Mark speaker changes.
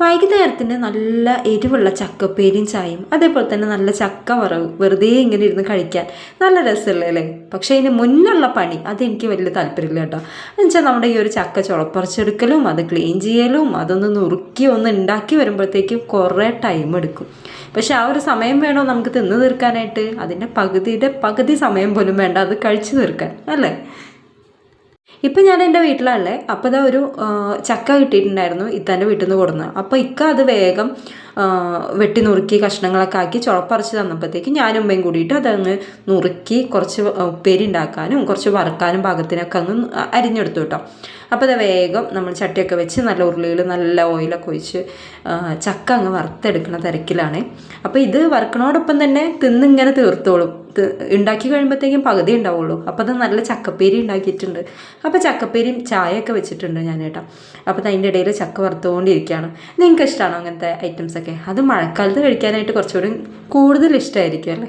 Speaker 1: വൈകുന്നേരത്തിന് നല്ല എരിവുള്ള ചക്കപ്പേരിയും ചായയും അതേപോലെ തന്നെ നല്ല ചക്ക വറവ് വെറുതെ ഇങ്ങനെ ഇരുന്ന് കഴിക്കാൻ നല്ല രസമല്ലേ പക്ഷേ അതിന് മുന്നുള്ള പണി അതെനിക്ക് വലിയ താല്പര്യമില്ല കേട്ടോ. എന്നുവെച്ചാൽ നമ്മുടെ ഈ ഒരു ചക്ക ചുളപ്പറിച്ചെടുക്കലും അത് ക്ലീൻ ചെയ്യലും അതൊന്ന് നുറുക്കി ഒന്ന് ഉണ്ടാക്കി വരുമ്പോഴത്തേക്കും കുറേ ടൈം എടുക്കും. പക്ഷെ ആ ഒരു സമയം വേണോ നമുക്ക് തിന്നു തീർക്കാനായിട്ട്? അതിന്റെ പകുതിയുടെ പകുതി സമയം പോലും വേണ്ട അത് കഴിച്ചു തീർക്കാൻ അല്ലേ? ഇപ്പം ഞാൻ എന്റെ വീട്ടിലാണല്ലേ അപ്പോൾ ഇതാ ഒരു ചക്ക കിട്ടിയിട്ടുണ്ടായിരുന്നു ഇത്താന്റെ വീട്ടിൽ നിന്ന് കൊടുന്ന് അപ്പോൾ ഇക്ക അത് വേഗം വെട്ടി നുറുക്കി കഷ്ണങ്ങളൊക്കെ ആക്കി ചുളപ്പറിച്ച് തന്നപ്പോഴത്തേക്ക് ഞാനും ഉമ്മയും കൂടിയിട്ട് അതങ്ങ് നുറുക്കി കുറച്ച് ഉപ്പേരി ഉണ്ടാക്കാനും കുറച്ച് വറുക്കാനും പാകത്തിനൊക്കെ അങ്ങ് അരിഞ്ഞെടുത്തു കേട്ടോ. അപ്പോൾ അത് വേഗം നമ്മൾ ചട്ടിയൊക്കെ വെച്ച് നല്ല ഉരുളിയിൽ നല്ല ഓയിലൊക്കെ ഒഴിച്ച് ചക്ക അങ്ങ് വറുത്തെടുക്കുന്ന തിരക്കിലാണ്. അപ്പോൾ ഇത് വറുക്കണോടൊപ്പം തന്നെ തിന്നിങ്ങനെ തീർത്തോളും. ഉണ്ടാക്കി കഴിയുമ്പോഴത്തേക്കും പകുതി ഉണ്ടാവുള്ളൂ. അപ്പോൾ അത് നല്ല ചക്കപ്പേരി ഉണ്ടാക്കിയിട്ടുണ്ട്. അപ്പോൾ ചക്കപ്പേരിയും ചായയൊക്കെ വെച്ചിട്ടുണ്ട് ഞാൻ കേട്ടോ അപ്പോൾ അതിന്റെ ഇടയിൽ ചക്ക വറുത്തുകൊണ്ടിരിക്കുകയാണ് നിങ്ങൾക്ക് ഇഷ്ടമാണോ അങ്ങനത്തെ ഐറ്റംസൊക്കെ അത് മഴക്കാലത്ത് കഴിക്കാനായിട്ട് കുറച്ചുകൂടി കൂടുതൽ ഇഷ്ടമായിരിക്കും അല്ലേ?